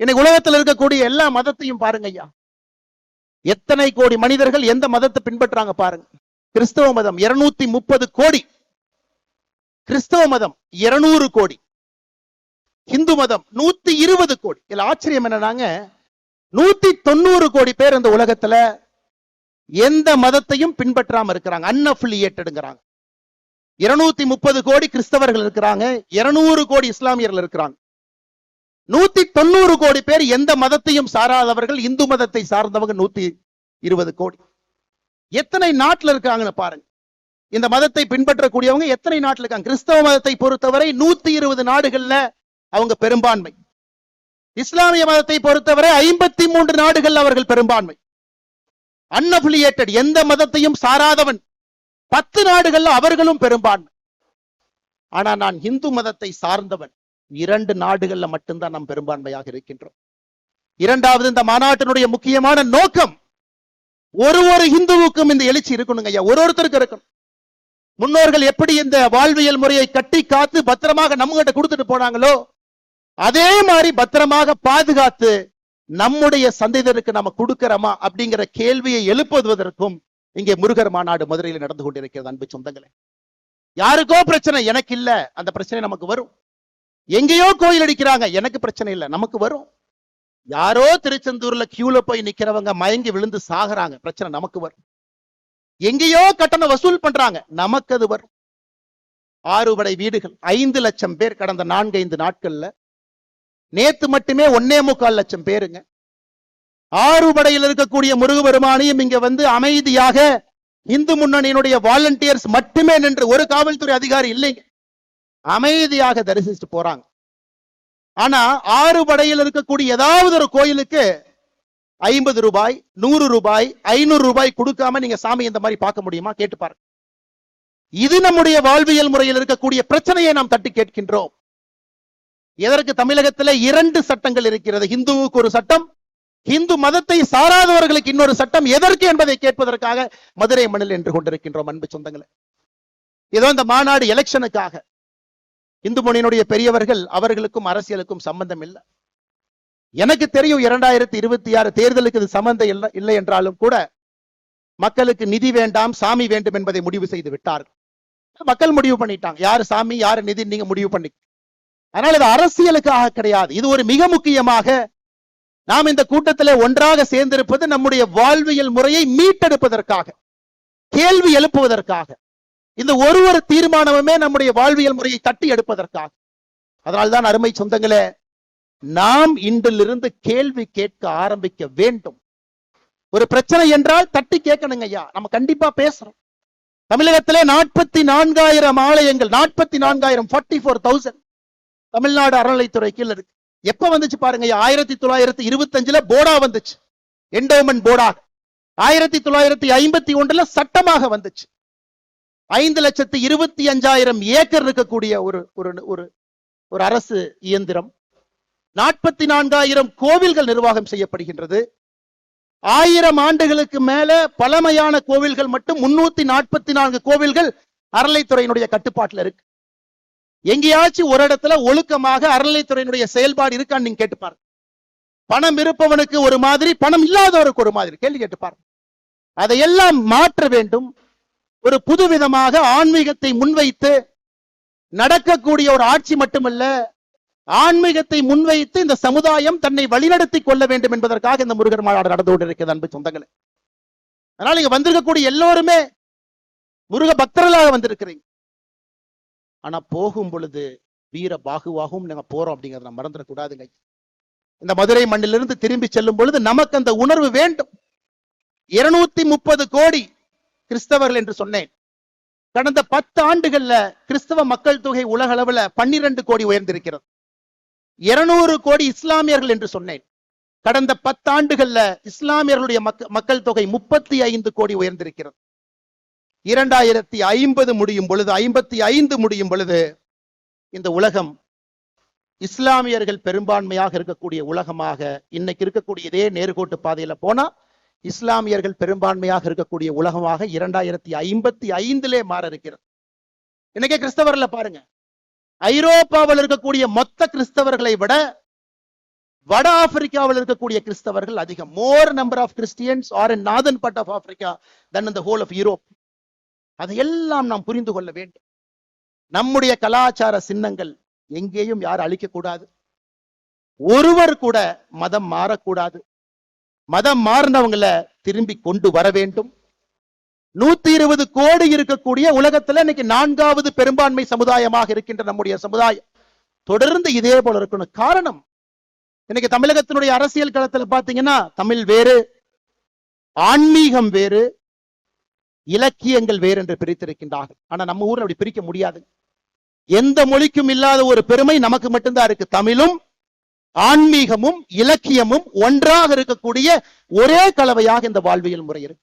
இன்னைக்கு உலகத்தில் இருக்கக்கூடிய எல்லா மதத்தையும் பாருங்க ஐயா. எத்தனை கோடி மனிதர்கள் எந்த மதத்தை பின்பற்றாங்க பாருங்க. கிறிஸ்தவ மதம் இருநூத்தி முப்பது கோடி. கிறிஸ்தவ மதம் இருநூறு கோடி. இந்து மதம் நூத்தி இருபது கோடி. இதுல ஆச்சரியம் என்னன்னாங்க? நூத்தி தொண்ணூறு கோடி பேர் இந்த உலகத்துல எந்த மதத்தையும் பின்பற்றாம இருக்கிறாங்க. அன்அஃபிலியேட்டடுங்கிறாங்க இருநூத்தி முப்பது கோடி கிறிஸ்தவர்கள் இருக்கிறாங்க. இருநூறு கோடி இஸ்லாமியர்கள் இருக்கிறாங்க. நூத்தி தொண்ணூறு கோடி பேர் எந்த மதத்தையும் சாராதவர்கள் இந்து மதத்தை சார்ந்தவங்க நூத்தி இருபது கோடி. எத்தனை நாட்டில் இருக்காங்கன்னு பாருங்க. இந்த மதத்தை பின்பற்றக்கூடியவங்க எத்தனை நாட்டில் இருக்காங்க? கிறிஸ்தவ மதத்தை பொறுத்தவரை நூத்தி இருபது நாடுகள்ல அவங்க பெரும்பான்மை. இஸ்லாமிய மதத்தை பொறுத்தவரை ஐம்பத்தி மூன்று நாடுகள் அவர்கள் பெரும்பான்மை. அன்அபிலியேட்டட் எந்த மதத்தையும் சாராதவன். பத்து நாடுகள்ல அவர்களும் பெரும்பான்மை. ஆனா நான் இந்து மதத்தை சார்ந்தவன். இரண்டு நாடுகள்ல மட்டும்தான் நாம் பெரும்பான்மையாக இருக்கின்றோம். இரண்டாவது இந்த மாநாட்டினுடைய முக்கியமான நோக்கம் ஒரு ஒரு இந்துவுக்கும் இந்த எழுச்சி இருக்கணுங்க ஐயா. ஒரு ஒருத்தருக்கு இருக்கணும். முன்னோர்கள் எப்படி இந்த வாழ்வியல் முறையை கட்டி காத்து பத்திரமாக நம்ம கிட்ட கொடுத்துட்டு போனாங்களோ அதே மாதிரி பத்திரமாக பாதுகாத்து நம்முடைய சந்ததியருக்கு நம்ம கொடுக்கிறோமா அப்படிங்கிற கேள்வியை எழுப்புவதற்கும் இங்கே முருகர் மாநாடு மதுரையில் நடந்து கொண்டிருக்கிறது அன்பு சொந்தங்களே. யாருக்கோ பிரச்சனை எனக்கு இல்ல. அந்த பிரச்சனை நமக்கு வரும். எங்கேயோ கோயில் அடிக்கிறாங்க. எனக்கு பிரச்சனை இல்லை. நமக்கு வரும். யாரோ திருச்செந்தூர்ல கியூல போய் நிக்கிறவங்க மயங்கி விழுந்து சாகுறாங்க. பிரச்சனை நமக்கு வரும். எங்கேயோ கட்டணம் வசூல் பண்றாங்க. நமக்கு அது வரும். ஆறுபடை வீடுகள். ஐந்து லட்சம் பேர் கடந்த நான்கு ஐந்து நாட்கள்ல நேத்து மட்டுமே ஒன்னே முக்கால் லட்சம் பேருங்க. ஆறுபடையில் இருக்கக்கூடிய முருகபெருமானையும் இங்க வந்து அமைதியாக இந்து முன்னணியினுடைய வாலண்டியர்ஸ் மட்டுமே நின்று ஒரு காவல்துறை அதிகாரி இல்லைங்க. அமைதியாக தரிசிச்சுட்டு போறாங்க. ஆனா ஆறு படையில் இருக்கக்கூடிய ஏதாவது ஒரு கோயிலுக்கு ஐம்பது ரூபாய் நூறு ரூபாய் ஐநூறு ரூபாய் கொடுக்காம நீங்க சாமி இந்த மாதிரி பார்க்க முடியுமா? கேட்டு பாருங்க. இது நம்முடைய வாழ்வியல் முறையில் இருக்கக்கூடிய பிரச்சனையை நாம் தட்டி கேட்கின்றோம். எதற்கு? தமிழகத்துல இரண்டு சட்டங்கள் இருக்கிறது. இந்துவுக்கு ஒரு சட்டம் இந்து மதத்தை சாராதவர்களுக்கு இன்னொரு சட்டம். எதற்கு என்பதை கேட்பதற்காக மதுரை மண்ணில் என்று கொண்டிருக்கின்றோம் அன்பு சொந்தங்களை. ஏதோ இந்த மாநாடு எலெக்ஷனுக்காக இந்து முனியினுடைய பெரியவர்கள் அவர்களுக்கும் அரசியலுக்கும் சம்பந்தம் இல்லை. எனக்கு தெரியும் இரண்டாயிரத்தி இருபத்தி ஆறு தேர்தலுக்கு இது சம்பந்தம் இல்லை இல்லை என்றாலும் கூட மக்களுக்கு நிதி வேண்டாம் சாமி வேண்டும் என்பதை முடிவு செய்து விட்டார்கள். மக்கள் முடிவு பண்ணிட்டாங்க. யாரு சாமி யாரு நிதி நீங்க முடிவு பண்ணி. அதனால இது அரசியலுக்காக கிடையாது. இது ஒரு மிக முக்கியமாக நாம் இந்த கூட்டத்திலே ஒன்றாக சேர்ந்திருப்பது நம்முடைய வாழ்வியல் முறையை மீட்டெடுப்பதற்காக கேள்வி எழுப்புவதற்காக. இந்த ஒரு ஒரு தீர்மானமுமே நம்முடைய வாழ்வியல் முறையை தட்டி எடுப்பதற்காக. அதனால்தான் அருமை சொந்தங்களே நாம் இன்றிலிருந்து கேள்வி கேட்க ஆரம்பிக்க வேண்டும். ஒரு பிரச்சனை என்றால் தட்டி கேட்கணுங்க ஐயா. நம்ம கண்டிப்பா பேசுறோம். தமிழகத்திலே நாற்பத்தி நான்காயிரம் ஆலயங்கள் நாற்பத்தி நான்காயிரம் ஃபார்ட்டி ஃபோர் தௌசண்ட் தமிழ்நாடு அறநிலைத்துறை கீழ இருக்கு. எப்ப வந்துச்சு பாருங்க ஆயிரத்தி தொள்ளாயிரத்தி இருபத்தஞ்சுல போடா வந்துச்சு. என்டோமெண்ட் போர்டாக ஆயிரத்தி தொள்ளாயிரத்தி ஐம்பத்தி ஒன்றுல சட்டமாக வந்துச்சு. ஐந்து லட்சத்து இருபத்தி அஞ்சாயிரம் ஏக்கர் இருக்கக்கூடிய ஒரு ஒரு ஒரு ஒரு அரசு இயந்திரம் நாற்பத்தி நான்காயிரம் கோவில்கள் நிர்வாகம் செய்யப்படுகின்றது. ஆயிரம் ஆண்டுகளுக்கு மேல பழமையான கோவில்கள் மட்டும் முன்னூத்தி நாற்பத்தி நான்கு கோவில்கள் அறநிலைத்துறையினுடைய கட்டுப்பாட்டுல இருக்கு. எங்கேயாச்சும் ஒரு இடத்துல ஒழுக்கமாக அறநிலைத்துறையினுடைய செயல்பாடு இருக்கான்னு நீங்க கேட்டு பாருங்க. பணம் இருப்பவனுக்கு ஒரு மாதிரி பணம் இல்லாதவருக்கு ஒரு மாதிரி கேள்வி கேட்டு பாருங்க. அதையெல்லாம் மாற்ற வேண்டும். ஒரு புதுவிதமாக ஆன்மீகத்தை முன்வைத்து நடக்கக்கூடிய ஒரு ஆட்சி மட்டுமல்ல ஆன்மீகத்தை முன்வைத்து இந்த சமுதாயம் தன்னை வழிநடத்தி கொள்ள வேண்டும் என்பதற்காக இந்த முருகர் மாநாடு நடந்து கொண்டிருக்கிறது அன்பு சொந்தங்களே. அதனால இங்க வந்திருக்கக்கூடிய எல்லோருமே முருக பக்தர்களாக வந்திருக்கிறீங்க. ஆனா போகும் பொழுது வீர பாகுவாகவும் நாங்க போறோம் அப்படிங்கறத நம்ம மறந்துடக்கூடாதுங்க இந்த மதுரை மண்ணிலிருந்து திரும்பி செல்லும் பொழுது நமக்கு அந்த உணர்வு வேண்டும். இருநூத்தி முப்பது கோடி கிறிஸ்தவர்கள் என்று சொன்னேன். கடந்த பத்து ஆண்டுகள்ல கிறிஸ்தவ மக்கள் தொகை உலக அளவுல பன்னிரண்டு கோடி உயர்ந்திருக்கிறது. இருநூறு கோடி இஸ்லாமியர்கள் என்று சொன்னேன். கடந்த பத்தாண்டுகள்ல இஸ்லாமியர்களுடைய மக்கள் தொகை முப்பத்தி ஐந்து கோடி உயர்ந்திருக்கிறது. இரண்டாயிரத்தி ஐம்பது முடியும் பொழுது ஐம்பத்தி ஐந்து முடியும் பொழுது இந்த உலகம் இஸ்லாமியர்கள் பெரும்பான்மையாக இருக்கக்கூடிய உலகமாக இன்னைக்கு இருக்கக்கூடிய இதே நேர்கோட்டு பாதையில போனா இஸ்லாமியர்கள் பெரும்பான்மையாக இருக்கக்கூடிய உலகமாக இரண்டாயிரத்தி ஐம்பத்தி ஐந்திலே மாற இருக்கிறது இன்னைக்கு கிறிஸ்தவர்ல பாருங்க. ஐரோப்பாவில் இருக்கக்கூடிய மொத்த கிறிஸ்தவர்களை விட வட ஆப்பிரிக்காவில் இருக்கக்கூடிய கிறிஸ்தவர்கள் அதிகம். More number of Christians are in northern part of Africa தன் இந்த ஹோல் ஆஃப் யூரோப் அதையெல்லாம் நாம் புரிந்து கொள்ள வேண்டும். நம்முடைய கலாச்சார சின்னங்கள் எங்கேயும் யார் அழிக்கக்கூடாது. ஒருவர் கூட மதம் மாறக்கூடாது. மதம் மாறினவங்களை திரும்பி கொண்டு வர வேண்டும். நூத்தி இருபது கோடி இருக்கக்கூடிய உலகத்துல இன்னைக்கு நான்காவது பெரும்பான்மை சமுதாயமாக இருக்கின்ற நம்முடைய சமுதாயம். தொடர்ந்து இதே போல இருக்கணும். காரணம் இன்னைக்கு தமிழகத்தினுடைய அரசியல் களத்துல பாத்தீங்கன்னா தமிழ் வேறு ஆன்மீகம் வேறு இலக்கியங்கள் வேறு என்று பிரித்திருக்கின்றார்கள். ஆனா நம்ம ஊர்ல அப்படி பிரிக்க முடியாது. எந்த மொழிக்கும் இல்லாத ஒரு பெருமை நமக்கு மட்டும்தான் இருக்கு. தமிழும் ஆன்மீகமும் இலக்கியமும் ஒன்றாக இருக்கக்கூடிய ஒரே கலவையாக இந்த வாழ்வியல் முறை இருக்கு.